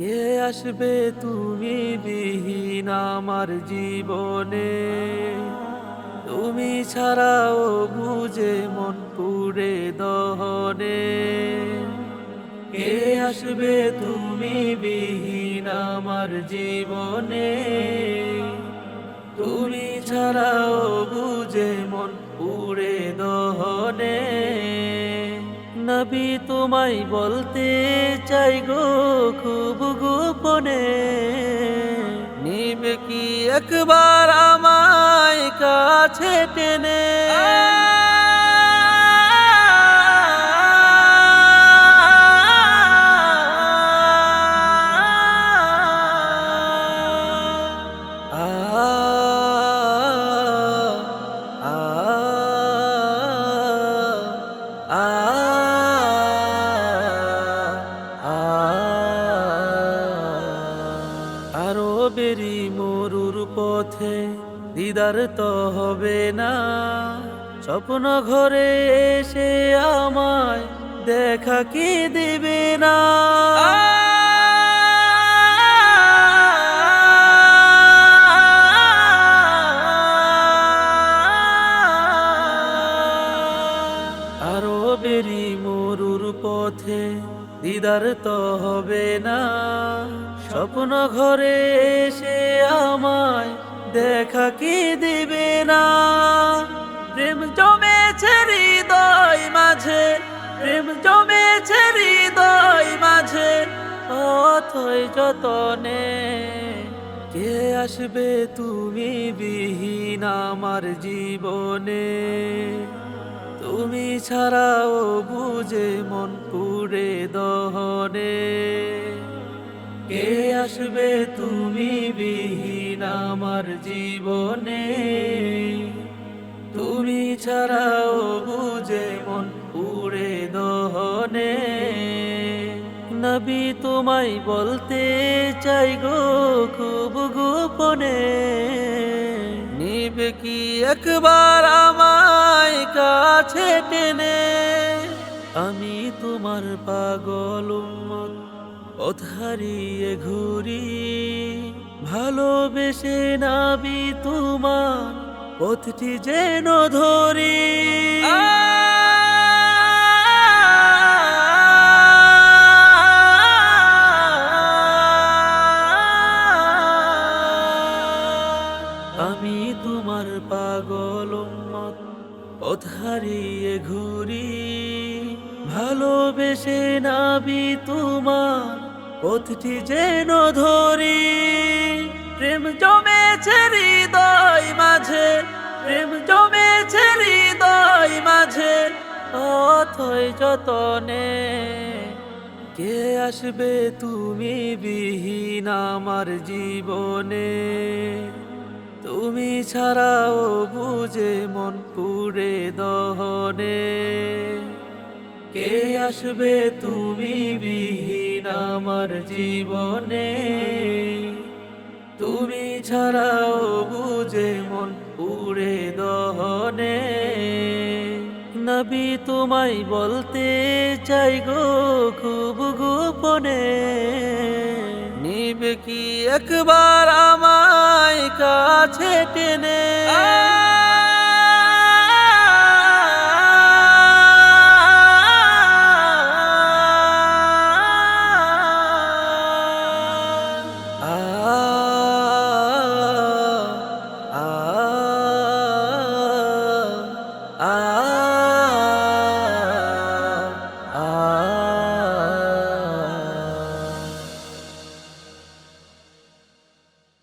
কে আসবে তুমি বিহীন আমার জীবনে? তুমি ছাড়াও বুঝে মন পুরে দহনে। কে আসবে তুমি বিহীন আমার জীবনে? তুমি ছাড়াও বুঝে মন পুরে দহনে। নবী তোমায় বলতে চাই গো খুব গোপনে। নিবে কি একবার আমায় কাছে টেনে? দিদার তো হবে না। স্বপ্ন ঘরে এসে আমায় দেখা কি দিবে না? আরও বেরি মরুর পথে দিদার তো হবে না। স্বপ্ন ঘরে এসে আমায় দেখা কি দিবে না? প্রেম জমেছে হৃদয় মাঝে, প্রেম জমেছে হৃদয় মাঝে, অথই যতনে। কে আসবে তুমি বিহীন আমার জীবনে? তুমি ছাড়াও বুঝে মন পুরে দহনে। কে আসবে তুমি বিহীন আমার জীবনে? তুমি ছাড়াও বুঝে মন পুরে দহনে। নবী তোমায় বলতে চাই গো খুব গোপনে। নিবে কি একবার আমায় কাছে টেনে? আমি তোমার পাগল উম্মত। হারিয়ে ঘুরি ভালোবেসে নাবি তোমার পথটি যেন ধরি। আমি তোমার পাগল উম্মত পথ হারিয়ে ঘুরি, ভালোবেসে নাবি তোমার পথটি যেন ধরি। প্রেম জমেছে হৃদয় মাঝে, প্রেম জমেছে হৃদয় মাঝে, অথই যতনে। কে আসবে তুমি বিহীন আমার জীবনে? তুমি ছাড়াও বুঝে মন পুরে দহনে। কে আসবে তুমি বিহীন আমার জীবনে? তুমি ছাড়াও বুঝে মন পুরে দহনে। নবী তোমায় বলতে চাই গো খুব গোপনে। নিবে কি একবার আমায় কাছে টেনে